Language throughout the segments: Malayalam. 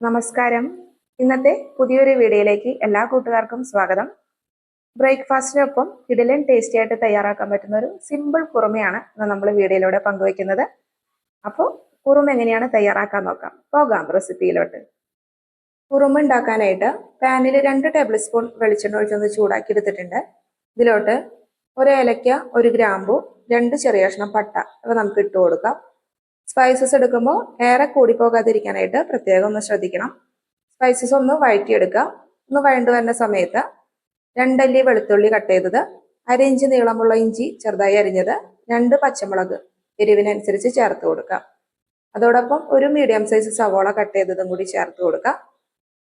നമസ്കാരം. ഇന്നത്തെ പുതിയൊരു വീഡിയോയിലേക്ക് എല്ലാ കൂട്ടുകാർക്കും സ്വാഗതം. ബ്രേക്ക്ഫാസ്റ്റിനൊപ്പം ഇഡലിൻ ടേസ്റ്റി ആയിട്ട് തയ്യാറാക്കാൻ പറ്റുന്ന ഒരു സിമ്പിൾ കുറുമയാണ് ഇന്ന് നമ്മൾ വീഡിയോയിലൂടെ പങ്കുവയ്ക്കുന്നത്. അപ്പോൾ കുറുമ എങ്ങനെയാണ് തയ്യാറാക്കാൻ നോക്കാം. പോകാം റെസിപ്പിയിലോട്ട് കുറുമ ഉണ്ടാക്കാനായിട്ട് പാനിൽ രണ്ട് ടേബിൾ സ്പൂൺ വെളിച്ചെണ്ണ ഒഴിച്ചൊന്ന് ചൂടാക്കി എടുത്തിട്ടുണ്ട്. ഇതിലോട്ട് ഒരു ഏലക്ക ഒരു ഗ്രാമ്പു രണ്ട് ചെറിയ കഷ്ണം പട്ട. ഇവ നമുക്ക് ഇട്ട് കൊടുക്കാം. സ്പൈസസ് എടുക്കുമ്പോൾ ഏറെ കൂടിപ്പോകാതിരിക്കാനായിട്ട് പ്രത്യേകം ഒന്ന് ശ്രദ്ധിക്കണം. സ്പൈസസ് ഒന്ന് വഴറ്റിയെടുക്കുക. ഒന്ന് വഴണ്ടു വരുന്ന സമയത്ത് രണ്ടല്ലി വെളുത്തുള്ളി കട്ട് ചെയ്തത്. അര ഇഞ്ച് നീളമുള്ള ഇഞ്ചി ചെറുതായി അരിഞ്ഞത്. രണ്ട് പച്ചമുളക് എരിവിനനുസരിച്ച് ചേർത്ത് കൊടുക്കുക. അതോടൊപ്പം ഒരു മീഡിയം സൈസ് സവോള കട്ട് ചെയ്തതും കൂടി ചേർത്ത് കൊടുക്കുക.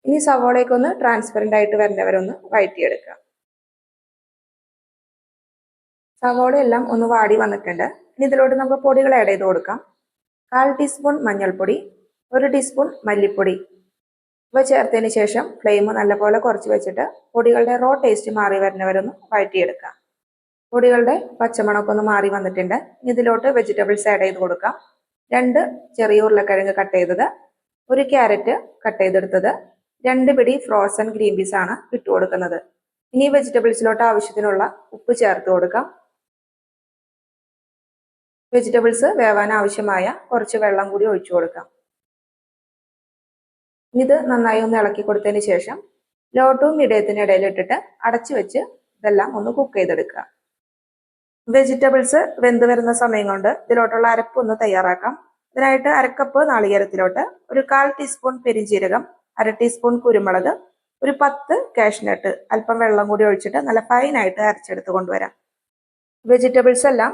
ഇനി സവോളയൊക്കെ ഒന്ന് ട്രാൻസ്പെറന്റ് ആയിട്ട് വരുന്നവരൊന്ന് വഴറ്റിയെടുക്കുക. സവോള എല്ലാം ഒന്ന് വാടി വന്നിട്ടുണ്ട്. ഇനി ഇതിലോട്ട് നമുക്ക് പൊടികൾ ആഡ് ചെയ്ത് കൊടുക്കാം. കാൽ ടീസ്പൂൺ മഞ്ഞൾപ്പൊടി ഒരു ടീസ്പൂൺ മല്ലിപ്പൊടി. ഇവ ചേർത്തതിന് ശേഷം ഫ്ലെയിം നല്ലപോലെ കുറച്ച് വെച്ചിട്ട് പൊടികളുടെ റോ ടേസ്റ്റ് മാറി വരുന്നവരൊന്ന് വഴറ്റിയെടുക്കാം. പൊടികളുടെ പച്ചമണമൊക്കെ ഒന്ന് മാറി വന്നിട്ടുണ്ട്. ഇതിലോട്ട് വെജിറ്റബിൾസ് ആഡ് ചെയ്ത് കൊടുക്കാം. രണ്ട് ചെറിയ ഉരുളക്കിഴങ്ങ് കട്ട് ചെയ്തത് ഒരു ക്യാരറ്റ് കട്ട് ചെയ്തെടുത്തത് രണ്ട് പിടി ഫ്രോസൺ ഗ്രീൻ പീസ് ആണ് ഇട്ട് കൊടുക്കുന്നത് ഇനി വെജിറ്റബിൾസിലോട്ട് ആവശ്യത്തിനുള്ള ഉപ്പ് ചേർത്ത് കൊടുക്കാം. വെജിറ്റബിൾസ് വേവാൻ ആവശ്യമായ കുറച്ച് വെള്ളം കൂടി ഒഴിച്ചു കൊടുക്കാം. ഇത് നന്നായി ഒന്ന് ഇളക്കി കൊടുത്തതിന് ശേഷം ലോ ടു മീഡിയത്തിന് ഇടയിൽ ഇട്ടിട്ട് അടച്ചു വെച്ച് ഇതെല്ലാം ഒന്ന് കുക്ക് ചെയ്തെടുക്കുക. വെജിറ്റബിൾസ് വെന്ത് വരുന്ന സമയം കൊണ്ട് ഇതിലോട്ടുള്ള അരപ്പ് ഒന്ന് തയ്യാറാക്കാം. ഇതിനായിട്ട് അരക്കപ്പ് നാളികേരത്തിലോട്ട് ഒരു കാൽ ടീസ്പൂൺ പെരിഞ്ചീരകം അര ടീസ്പൂൺ കുരുമുളക് ഒരു പത്ത് കാഷ്നട്ട് അല്പം വെള്ളം കൂടി ഒഴിച്ചിട്ട് നല്ല ഫൈനായിട്ട് അരച്ചെടുത്ത് കൊണ്ടുവരാം. വെജിറ്റബിൾസ് എല്ലാം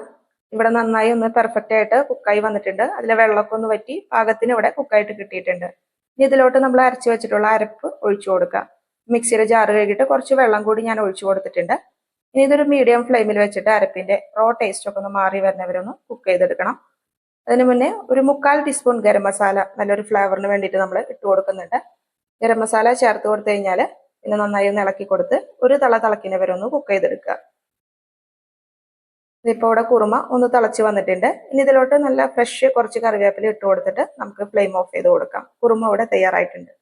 ഇവിടെ നന്നായി ഒന്ന് പെർഫെക്റ്റ് ആയിട്ട് കുക്കായി വന്നിട്ടുണ്ട്. അതിലെ വെള്ളമൊക്കെ ഒന്ന് വറ്റി പാകത്തിന് ഇവിടെ കുക്കായിട്ട് കിട്ടിയിട്ടുണ്ട്. ഇനി ഇതിലോട്ട് നമ്മൾ അരച്ചു വെച്ചിട്ടുള്ള അരപ്പ് ഒഴിച്ചു കൊടുക്കുക. മിക്സിയുടെ ജാറ് കഴുകിയിട്ട് കുറച്ച് വെള്ളം കൂടി ഞാൻ ഒഴിച്ചു കൊടുത്തിട്ടുണ്ട്. ഇനി ഇതൊരു മീഡിയം ഫ്ലെയിമിൽ വെച്ചിട്ട് അരപ്പിന്റെ റോ ടേസ്റ്റ് ഒക്കെ ഒന്ന് മാറി വരുന്നവരൊന്ന് കുക്ക് ചെയ്തെടുക്കണം. അതിന് മുന്നേ ഒരു മുക്കാൽ ടീസ്പൂൺ ഗരം മസാല നല്ലൊരു ഫ്ലേവറിന് വേണ്ടിയിട്ട് നമ്മൾ ഇട്ട് കൊടുക്കുന്നുണ്ട്. ഗരം മസാല ചേർത്ത് കൊടുത്തു കഴിഞ്ഞാൽ പിന്നെ നന്നായി ഒന്ന് ഇളക്കി കൊടുത്ത് ഒരു തള തിളക്കിനെ വരെ ഒന്ന് കുക്ക് ചെയ്തെടുക്കുക. ഇതിപ്പോൾ ഇവിടെ കുറുമ ഒന്ന് തിളച്ച് വന്നിട്ടുണ്ട്. ഇനി ഇതിലോട്ട് നല്ല ഫ്രഷ് കുറച്ച് കറിവേപ്പില ഇട്ട് കൊടുത്തിട്ട് നമുക്ക് ഫ്ലെയിം ഓഫ് ചെയ്ത് കൊടുക്കാം. കുറുമ ഇവിടെ തയ്യാറായിട്ടുണ്ട്.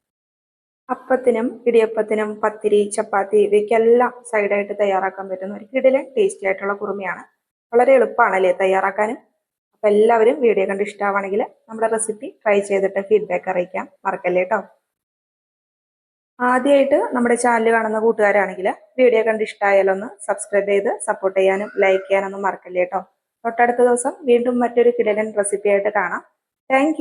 അപ്പത്തിനും ഇടിയപ്പത്തിനും പത്തിരി ചപ്പാത്തി ഇവയ്ക്കെല്ലാം സൈഡായിട്ട് തയ്യാറാക്കാൻ പറ്റുന്ന ഒരു കിടിലൻ ടേസ്റ്റി ആയിട്ടുള്ള കുറുമയാണ്. വളരെ എളുപ്പമാണല്ലേ തയ്യാറാക്കാനും? അപ്പം എല്ലാവരും വീഡിയോ കണ്ട് ഇഷ്ടമാണെങ്കിൽ നമ്മുടെ റെസിപ്പി ട്രൈ ചെയ്തിട്ട് ഫീഡ്ബാക്ക് അറിയിക്കാം. മറക്കല്ലേ കേട്ടോ ആദ്യമായിട്ട് നമ്മുടെ ചാനൽ കാണുന്ന കൂട്ടുകാരാണെങ്കിൽ വീഡിയോ കണ്ട് ഇഷ്ടമായാലൊന്ന് സബ്സ്ക്രൈബ് ചെയ്ത് സപ്പോർട്ട് ചെയ്യാനും ലൈക്ക് ചെയ്യാനൊന്നും മറക്കല്ലേ കേട്ടോ തൊട്ടടുത്ത ദിവസം വീണ്ടും മറ്റൊരു കിടലൻ റെസിപ്പി ആയിട്ട് കാണാം. താങ്ക്